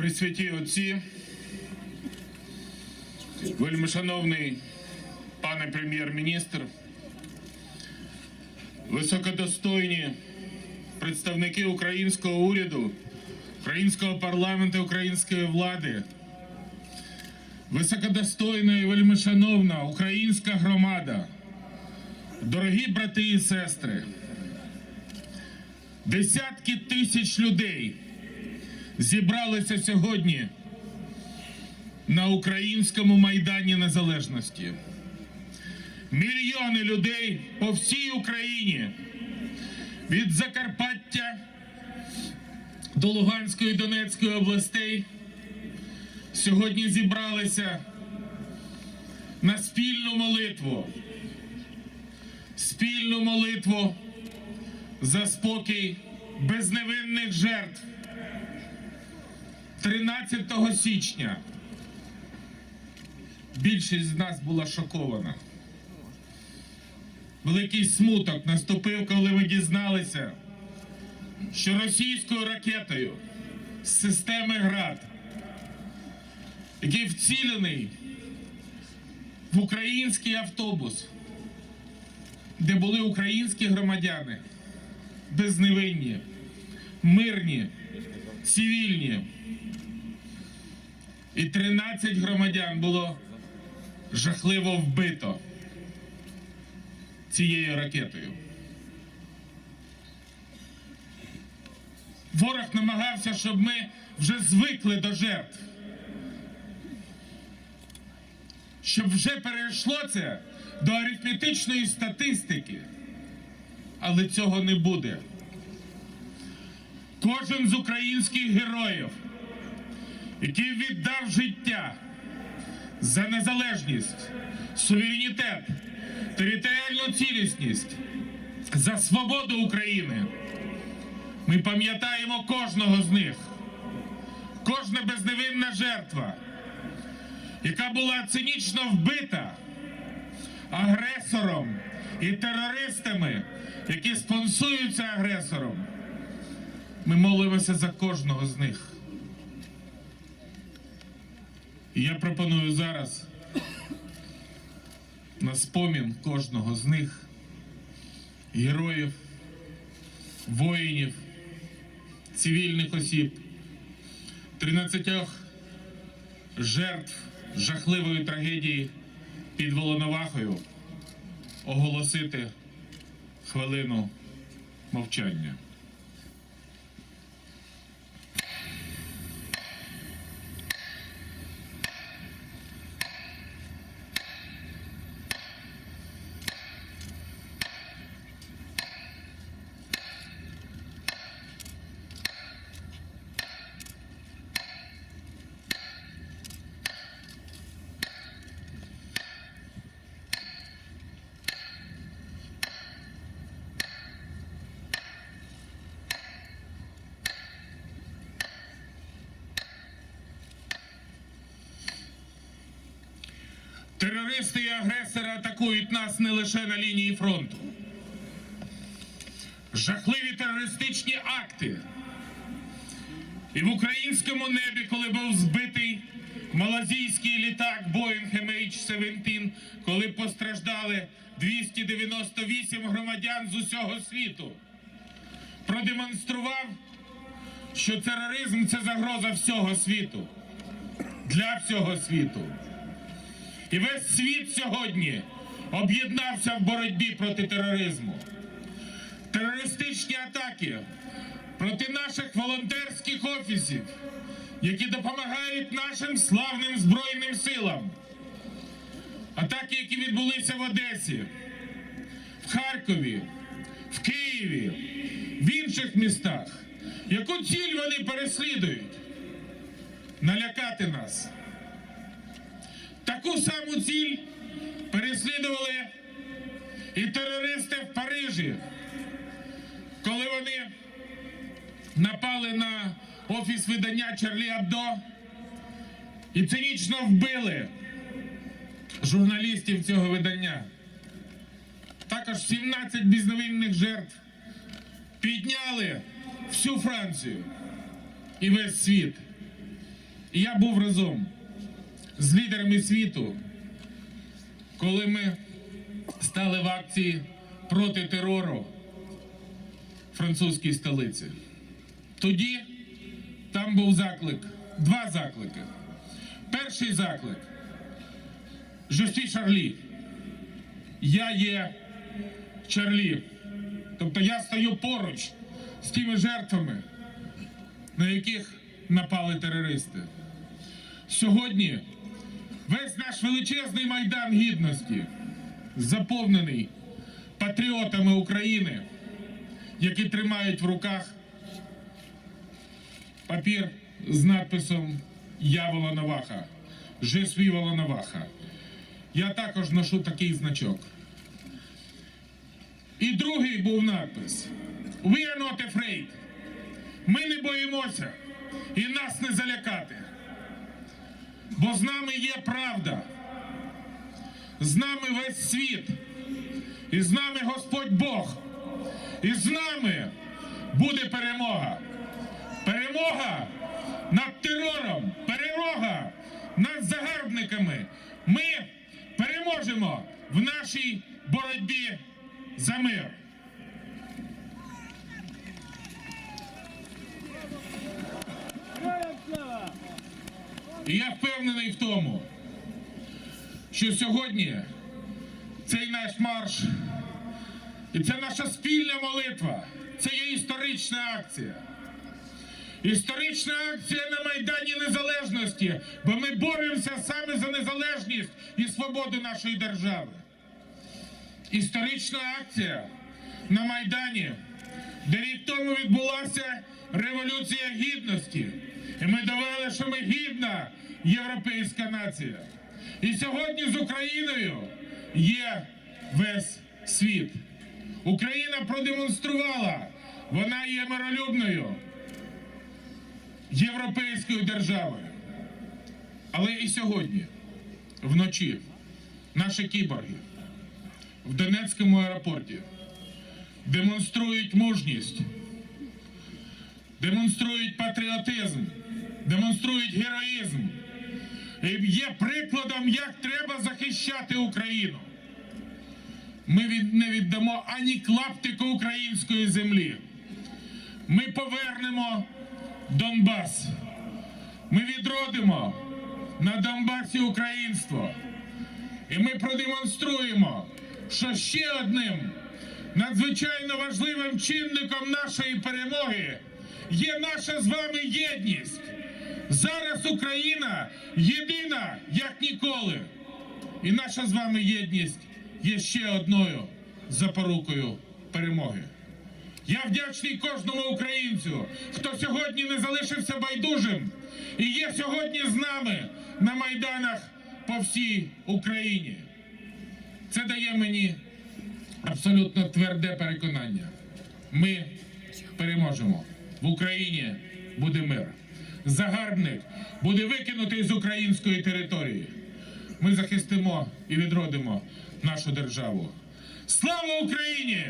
Пресвяті Отці, вельмишановний пане прем'єр-міністр, високодостойні представники українського уряду, українського парламенту, української влади, високодостойна і вельмишановна українська громада, дорогі брати і сестри, десятки тисяч людей зібралися сьогодні на українському майдані незалежності. Мільйони людей по всій Україні від Закарпаття до Луганської і Донецької областей сьогодні зібралися на спільну молитву. Спільну молитву за спокій безневинних жертв. 13 січня більшість з нас була шокована. Великий смуток наступив, коли ми дізналися, що російською ракетою з системи ГРАД, який вцілений в український автобус, де були українські громадяни, безневинні, мирні, цивільні. І 13 громадян було жахливо вбито цією ракетою. Ворог намагався, щоб ми вже звикли до жертв. Щоб вже перейшло це до арифметичної статистики. Але цього не буде. Кожен з українських героїв який віддав життя за незалежність, суверенітет, територіальну цілісність, за свободу України. Ми пам'ятаємо кожного з них, кожна безневинна жертва, яка була цинічно вбита агресором і терористами, які спонсуються агресором. Ми молимося за кожного з них. Я пропоную зараз на спомін кожного з них, героїв, воїнів, цивільних осіб, 13 жертв жахливої трагедії під Волновахою оголосити хвилину мовчання. Терористи і агресори атакують нас не лише на лінії фронту. Жахливі терористичні акти. І в українському небі, коли був збитий малазійський літак Boeing MH17, коли постраждали 298 громадян з усього світу, продемонстрував, що тероризм це загроза всього світу. Для всього світу. І весь світ сьогодні об'єднався в боротьбі проти тероризму. Терористичні атаки проти наших волонтерських офісів, які допомагають нашим славним Збройним силам. Атаки, які відбулися в Одесі, в Харкові, в Києві, в інших містах. Яку ціль вони переслідують? Налякати нас. Таку саму ціль переслідували і терористи в Парижі, коли вони напали на офіс видання Чарлі Абдо і цинічно вбили журналістів цього видання. Також 17 безневинних жертв підняли всю Францію і весь світ. І я був разом з лідерами світу, коли ми стали в акції проти терору французькій столиці. Тоді там був заклик, два заклики. Перший заклик suis Шарлі. Я є Чарлі. Тобто я стою поруч з тими жертвами, на яких напали терористи. Сьогодні весь наш величезний майдан гідності заповнений патріотами України, які тримають в руках папір з надписом Я Волоноваха. Je suis Волоноваха. Я також ношу такий значок. І другий був надпис We are not afraid. Ми не боїмося і нас не залякати. Бо з нами є правда. З нами весь світ. І з нами Господь Бог. І з нами буде перемога. Перемога над терором, перемога над загарбниками. Ми переможемо в нашій боротьбі за мир. І я впевнений в тому, що сьогодні цей наш марш і це наша спільна молитва, це є історична акція. Історична акція на Майдані Незалежності, бо ми боремося саме за незалежність і свободу нашої держави. Історична акція на Майдані, де рік тому відбулася Революція Гідності. І ми довели, що ми гідна європейська нація. І сьогодні з Україною є весь світ. Україна продемонструвала, вона є миролюбною європейською державою. Але і сьогодні, вночі, наші кіборги в Донецькому аеропорті демонструють мужність, демонструють патріотизм, демонструють героїзм. І є прикладом, як треба захищати Україну. Ми не віддамо ані клаптику української землі. Ми повернемо Донбас. Ми відродимо на Донбасі українство. І ми продемонструємо, що ще одним надзвичайно важливим чинником нашої перемоги є наша з вами єдність. Зараз Україна єдина, як ніколи. І наша з вами єдність є ще одною запорукою перемоги. Я вдячний кожному українцю, хто сьогодні не залишився байдужим і є сьогодні з нами на майданах по всій Україні. Це дає мені абсолютно тверде переконання. Ми переможемо. В Україні буде мир. Загарбник буде викинутий з української території. Ми захистимо і відродимо нашу державу. Слава Україні!